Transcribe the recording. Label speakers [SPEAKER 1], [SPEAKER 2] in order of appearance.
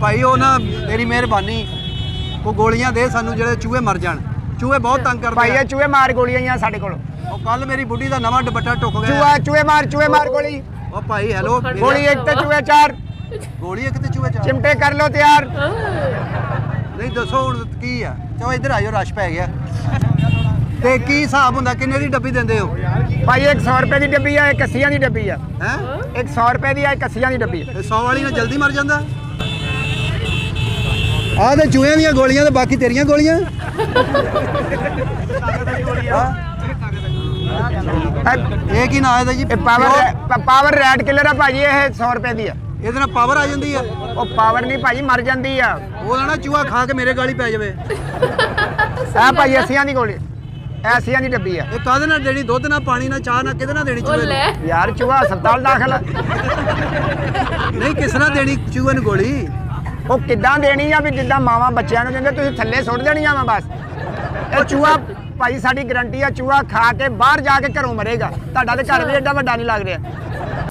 [SPEAKER 1] ਭਾਈ ਉਹ ਨਾ ਤੇਰੀ ਮਿਹਰਬਾਨੀ ਉਹ ਗੋਲੀਆਂ ਦੇ ਸਾਨੂੰ ਜਿਹੜੇ ਚੂਹੇ ਮਰ ਜਾਣ। ਚੂਹੇ ਬਹੁਤ ਤੰਗ
[SPEAKER 2] ਭਾਈ
[SPEAKER 1] ਕਰਦੇ ਆ।
[SPEAKER 2] ਇਹ ਚੂਹੇ ਮਾਰ ਗੋਲੀਆਂ ਹੀ ਆ ਸਾਡੇ ਕੋਲ।
[SPEAKER 1] ਉਹ ਕੱਲ ਮੇਰੀ ਬੁੱਢੀ ਦਾ ਨਵਾਂ ਦੁਪੱਟਾ ਟੁੱਕ ਗਿਆ।
[SPEAKER 2] ਚੂਹਾ ਚੂਹੇ ਮਾਰ ਚੂਹੇ ਮਾਰ ਗੋਲੀ।
[SPEAKER 1] ਉਹ ਭਾਈ ਹੈਲੋ
[SPEAKER 2] ਗੋਲੀ ਇੱਕ ਤੇ ਚੂਹੇ ਚਾਰ।
[SPEAKER 1] ਗੋਲੀ ਇੱਕ ਤੇ ਚੂਹੇ ਚਾਰ।
[SPEAKER 2] ਚਿਮਟੇ ਕਰ ਲੋ ਤਿਆਰ।
[SPEAKER 1] ਨਹੀਂ ਦੱਸੋ ਹੁਣ ਕੀ ਆ? ਚਲੋ ਇੱਧਰ ਆਜੋ ਰਸ਼ ਪੈ ਗਿਆ। ਤੇ ਕੀ ਹਿਸਾਬ ਹੁੰਦਾ? ਕਿੰਨੇ ਦੀ ਡੱਬੀ ਦਿੰਦੇ ਹੋ?
[SPEAKER 2] ਭਾਈ ਇੱਕ 100 ਰੁਪਏ ਦੀ ਡੱਬੀ ਆ ਇੱਕ 80 ਦੀ ਡੱਬੀ ਆ।
[SPEAKER 1] ਹੈ?
[SPEAKER 2] ਇੱਕ 100 ਰੁਪਏ ਦੀ ਆ ਇੱਕ 80 ਦੀ ਡੱਬੀ ਆ।
[SPEAKER 1] ਇਹ 100 ਵਾਲੀ ਨਾਲ ਜਲਦੀ ਮਰ ਜਾਂਦਾ? ਆਹ ਤੇ ਚੂਹਿਆਂ ਦੀਆਂ ਗੋਲੀਆਂ ਤੇ ਬਾਕੀ ਤੇਰੀਆਂ ਗੋਲੀਆਂ?
[SPEAKER 2] ਇਹ
[SPEAKER 1] ਇਹ ਕੀ ਨਾਂ ਇਹਦਾ ਜੀ?
[SPEAKER 2] ਪਾਵਰ ਪਾਵਰ ਰੈਡ ਕਿਲਰ ਆ ਭਾਜੀ ਇਹ 100 ਰੁਪਏ ਦੀ ਆ।
[SPEAKER 1] ਇਹਦੇ ਨਾਲ ਪਾਵਰ ਆ ਜਾਂਦੀ ਆ?
[SPEAKER 2] ਉਹ ਪਾਵਰ ਨਹੀਂ ਭਾਜੀ ਮਰ ਜਾਂਦੀ ਆ।
[SPEAKER 1] ਉਹ ਨਾ ਚੂਹਾ ਖਾ ਕੇ ਮੇਰੇ ਗਾਲੀ ਪੈ ਜਾਵੇ।
[SPEAKER 2] ਆ ਭਾਜੀ 80 ਦੀ ਗੋਲੀ। 80 ਦੀ ਡੱਬੀ ਆ।
[SPEAKER 1] ਇਹ ਕਾਹਦੇ ਨਾਲ ਦੇਣੀ? ਦੁੱਧ ਨਾਲ ਪਾਣੀ ਨਾਲ ਚਾਹ ਨਾਲ ਕਿਹਦੇ ਨਾਲ ਦੇਣੀ
[SPEAKER 3] ਉਹ
[SPEAKER 1] ਚੂਹੇ
[SPEAKER 3] ਲੈ
[SPEAKER 2] ਯਾਰ ਚੂਹਾ ਹਸਪਤਾਲ ਦਾਖਲ ਆ।
[SPEAKER 1] ਨਹੀਂ ਕਿਸ ਨਾਲ ਦੇਣੀ ਚੂਹੇ ਨੂੰ ਗੋਲੀ?
[SPEAKER 2] ਉਹ ਕਿੱਦਾਂ ਦੇਣੀ ਆ ਵੀ ਜਿੱਦਾਂ ਮਾਵਾਂ ਬੱਚਿਆਂ ਨੂੰ ਦਿੰਦੇ ਤੁਸੀਂ ਥੱਲੇ ਸੁੱਟ ਦੇਣੀਆਂ ਵਾ ਬਸ। ਇਹ ਚੂਹਾ ਭਾਈ ਸਾਡੀ ਗਰੰਟੀ ਆ ਚੂਹਾ ਖਾ ਕੇ ਬਾਹਰ ਜਾ ਕੇ ਘਰੋਂ ਮਰੇਗਾ। ਤੁਹਾਡਾ ਤੇ ਘਰ ਵੀ ਏਡਾ ਵੱਡਾ ਨਹੀਂ ਲੱਗ ਰਿਹਾ।